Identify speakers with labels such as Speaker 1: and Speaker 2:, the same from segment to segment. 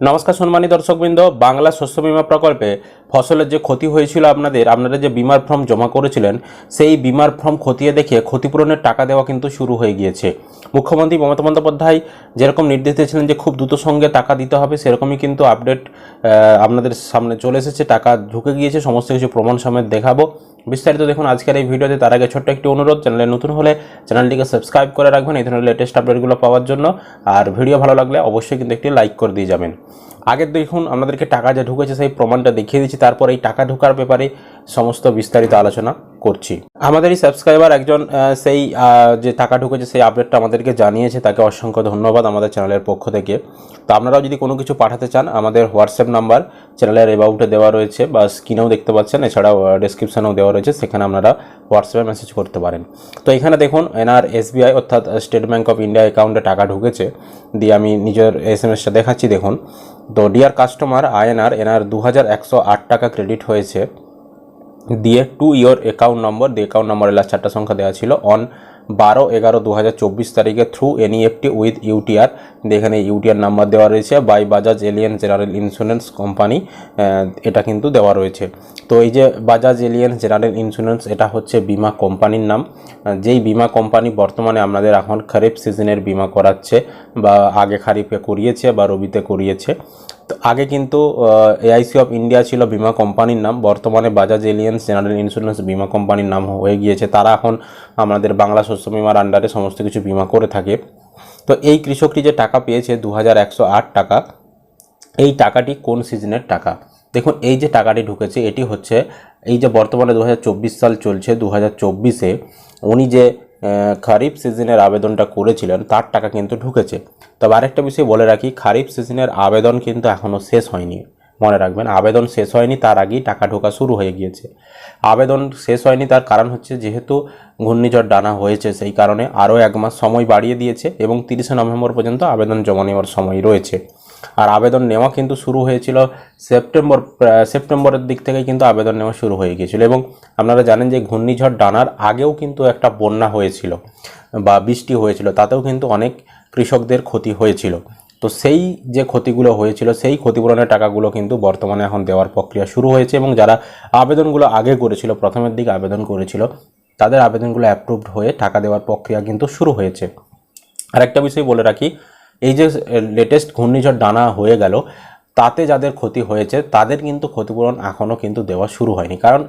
Speaker 1: নমস্কার সম্মানী দর্শকবৃন্দ, বাংলা শস্য বিমা প্রকল্পে ফসলের যে ক্ষতি হয়েছিল আপনাদের, আপনারা যে বিমার ফর্ম জমা করেছিলেন, সেই বিমার ফর্ম খতিয়ে দেখে ক্ষতিপূরণের টাকা দেওয়া কিন্তু শুরু হয়ে গিয়েছে। মুখ্যমন্ত্রী মমতা বন্দ্যোপাধ্যায় যেরকম নির্দেশ দিয়েছিলেন যে খুব দ্রুত সঙ্গে টাকা দিতে হবে, সেরকমই কিন্তু আপডেট আপনাদের সামনে চলে এসেছে। টাকা ঢুকে গিয়েছে, সমস্ত কিছু প্রমাণ সমেত দেখাবো। বিস্তারিত দেখুন আজকের এই ভিডিওতে। তার আগে ছোট্ট একটি অনুরোধ, চ্যানেলে নতুন হলে চ্যানেলটিকে সাবস্ক্রাইব করে রাখবেন, এই ধরনের লেটেস্ট আপডেটগুলো পাওয়ার জন্য। আর ভিডিও ভালো লাগলে অবশ্যই কিন্তু একটি লাইক করে দিয়ে যাবেন। আগে দেখুন, আমাদেরকে টাকা যা ঢুকেছে সেই প্রমাণটা দেখিয়ে দিচ্ছি। তারপর এই টাকা ঢোকার ব্যাপারে সমস্ত বিস্তারিত আলোচনা। করছি। আমাদের এই সাবস্ক্রাইবার একজন সেই যে টাকা ঢুকেছে, সেই আপডেটটা আমাদেরকে জানিয়েছে। তাকে অসংখ্য ধন্যবাদ আমাদের চ্যানেলের পক্ষ থেকে। তো আপনারাও যদি কোনো কিছু পাঠাতে চান, আমাদের হোয়াটসঅ্যাপ নাম্বার চ্যানেলের এবাউটে দেওয়া রয়েছে, বা স্ক্রিনেও দেখতে পাচ্ছেন। এছাড়াও ডেসক্রিপশনেও দেওয়া রয়েছে। সেখানে আপনারা হোয়াটসঅ্যাপে মেসেজ করতে পারেন। তো এখানে দেখুন, এনআর এসবিআই, অর্থাৎ স্টেট ব্যাঙ্ক অফ ইন্ডিয়া অ্যাকাউন্টে টাকা ঢুকেছে। দিয়ে আমি নিজের এস এম দেখাচ্ছি, দেখুন। তো ডিয়ার কাস্টমার আইএনআর এনার দু হাজার একশো আট টাকা ক্রেডিট হয়েছে। দিয়ে টু ইয়োর অ্যাকাউন্ট নম্বর দিয়ে অ্যাকাউন্ট নম্বরের লাস্ট চারটা সংখ্যা দেওয়া ছিল অন বারো এগারো দু হাজার চব্বিশ তারিখে থ্রু এনইএফটি উইথ ইউটিআর এখানে ইউটিআর নাম্বার দেওয়া রয়েছে by Bajaj Allianz general insurance company এটা কিন্তু দেওয়া রয়েছে। তো এই যে বাজাজ এলিয়েন্স জেনারেল ইন্স্যুরেন্স এটা হচ্ছে বিমা কোম্পানির নাম। যেই বিমা কোম্পানি বর্তমানে আপনাদের এখন খারিফ সিজনের বিমা করাচ্ছে বা আগে খারিফে করিয়েছে বা রবিতে করিয়েছে। তো আগে কিন্তু এআইসি অফ ইন্ডিয়া ছিল বিমা কোম্পানির নাম, বর্তমানে বাজাজ এলিয়েন্স জেনারেল ইন্স্যুরেন্স বিমা কোম্পানির নাম হয়ে গিয়েছে। তারা এখন আমাদের বাংলা শস্য বিমার আন্ডারে সমস্ত কিছু বিমা করে থাকে। তো এই কৃষকটি যে টাকা পেয়েছে দু হাজার একশো আট টাকা, এই টাকাটি কোন সিজনের টাকা? দেখুন, এই যে টাকাটি ঢুকেছে, এটি হচ্ছে, এই যে বর্তমানে দু হাজার চব্বিশ সাল চলছে দু হাজার উনি যে খারিফ সিজনের আবেদনটা করেছিলেন, তার টাকা কিন্তু ঢুকেছে। তবে আরেকটা বিষয় বলে রাখি, খারিফ সিজনের আবেদন কিন্তু এখনও শেষ হয়নি। মনে রাখবেন, আবেদন শেষ হয়নি, তার আগেই টাকা ঢোকা শুরু হয়ে গিয়েছে। আবেদন শেষ হয়নি, তার কারণ হচ্ছে যেহেতু ঘূর্ণিঝড় ডানা হয়েছে, সেই কারণে আরও এক মাস সময় বাড়িয়ে দিয়েছে এবং তিরিশে নভেম্বর পর্যন্ত আবেদন জমা নেওয়ার সময় রয়েছে। আর আবেদন নেওয়া কিন্তু শুরু হয়েছিল সেপ্টেম্বর সেপ্টেম্বরের দিক থেকে কিন্তু আবেদন নেওয়া শুরু হয়ে গিয়েছিল এবং আপনারা জানেন যে ঘূর্ণিঝড় ডানার আগেও কিন্তু একটা বন্যা হয়েছিল বা বৃষ্টি হয়েছিল, তাতেও কিন্তু অনেক কৃষকদের ক্ষতি হয়েছিল। তো সেই যে ক্ষতিগুলো হয়েছিল, সেই ক্ষতিপূরণের টাকাগুলো কিন্তু বর্তমানে এখন দেওয়ার প্রক্রিয়া শুরু হয়েছে এবং যারা আবেদনগুলো আগে করেছিল, প্রথমের দিকে আবেদন করেছিল, তাদের আবেদনগুলো অ্যাপ্রুভড হয়ে টাকা দেওয়ার প্রক্রিয়া কিন্তু শুরু হয়েছে। আরেকটা বিষয় বলে রাখি এই যে লেটেস্ট ঘূর্ণিঝড় ডানা হয়ে গেল, তাতে যাদের ক্ষতি হয়েছে, তাদের কিন্তু ক্ষতিপূরণ এখনও কিন্তু দেওয়া শুরু হয়নি। কারণ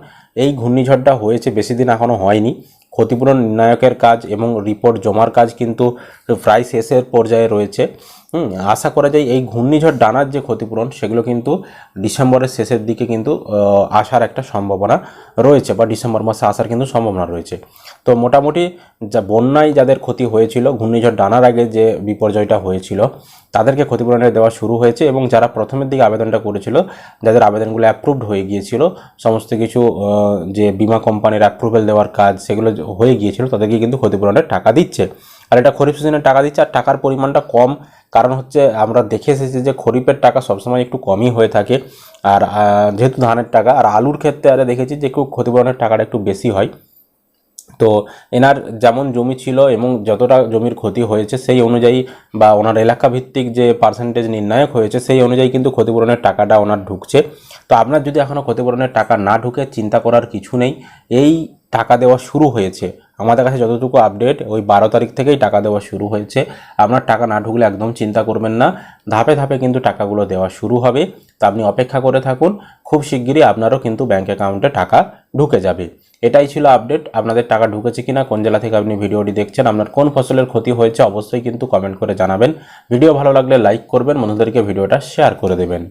Speaker 1: এই ঘূর্ণিঝড়টা হয়েছে, বেশি দিন এখনও হয়নি। ক্ষতিপূরণ নির্ণায়কের কাজ এবং রিপোর্ট জমার কাজ কিন্তু প্রায় শেষের পর্যায়ে রয়েছে। হুম, আশা করা যায় এই ঘূর্ণিঝড় ডানার যে ক্ষতিপূরণ সেগুলো কিন্তু ডিসেম্বরের শেষের দিকে কিন্তু আসার একটা সম্ভাবনা রয়েছে বা ডিসেম্বর মাসে আসার কিন্তু সম্ভাবনা রয়েছে। তো মোটামুটি যা বন্যায় যাদের ক্ষতি হয়েছিল ঘূর্ণিঝড় ডানার আগে যে বিপর্যয়টা হয়েছিল তাদেরকে ক্ষতিপূরণের দেওয়া শুরু হয়েছে এবং যারা প্রথমের দিকে আবেদনটা করেছিল যাদের আবেদনগুলো অ্যাপ্রুভড হয়ে গিয়েছিল সমস্ত কিছু যে বিমা কোম্পানির অ্যাপ্রুভেল দেওয়ার কাজ সেগুলো হয়ে গিয়েছিল তাদেরকে কিন্তু ক্ষতিপূরণের টাকা দিচ্ছে। আর এটা খরিফ সিজনে টাকা দিচ্ছে, আর টাকার পরিমাণটা কম। কারণ হচ্ছে আমরা দেখে এসেছি যে খরিফের টাকা সবসময় একটু কমই হয়ে থাকে। আর যেহেতু ধানের টাকা, আর আলুর ক্ষেত্রে আরে দেখেছি যে একটু ক্ষতিপূরণের টাকাটা একটু বেশি হয়। তো এনার যেমন জমি ছিল এবং যতটা জমির ক্ষতি হয়েছে সেই অনুযায়ী বা ওনার এলাকা ভিত্তিক যে পার্সেন্টেজ নির্ণায়ক হয়েছে সেই অনুযায়ী কিন্তু ক্ষতিপূরণের টাকাটা ওনার ঢুকছে। তো আপনার যদি এখনও ক্ষতিপূরণের টাকা না ঢুকে, চিন্তা করার কিছু নেই। এই টাকা দেওয়া শুরু হয়েছে। আমাদের কাছে যতটুকু আপডেট ওই বারো তারিখ থেকেই টাকা দেওয়া শুরু হয়েছে। আপনার টাকা না ঢুকলে একদম চিন্তা করবেন না। ধাপে ধাপে কিন্তু টাকাগুলো দেওয়া শুরু হবে। তা আপনি অপেক্ষা করে থাকুন। খুব শিগগিরই আপনারও কিন্তু ব্যাঙ্ক অ্যাকাউন্টে টাকা ঢুকে যাবে। এটাই ছিল আপডেট আপনাদের টাকা ঢুকেছে কিনা, কোন জেলা থেকে আপনি ভিডিওটি দেখছেন, আপনার কোন ফসলের ক্ষতি হয়েছে, অবশ্যই কিন্তু কমেন্ট করে জানাবেন। ভিডিও ভালো লাগলে লাইক করবেন, বন্ধুদেরকে ভিডিওটা শেয়ার করে দেবেন।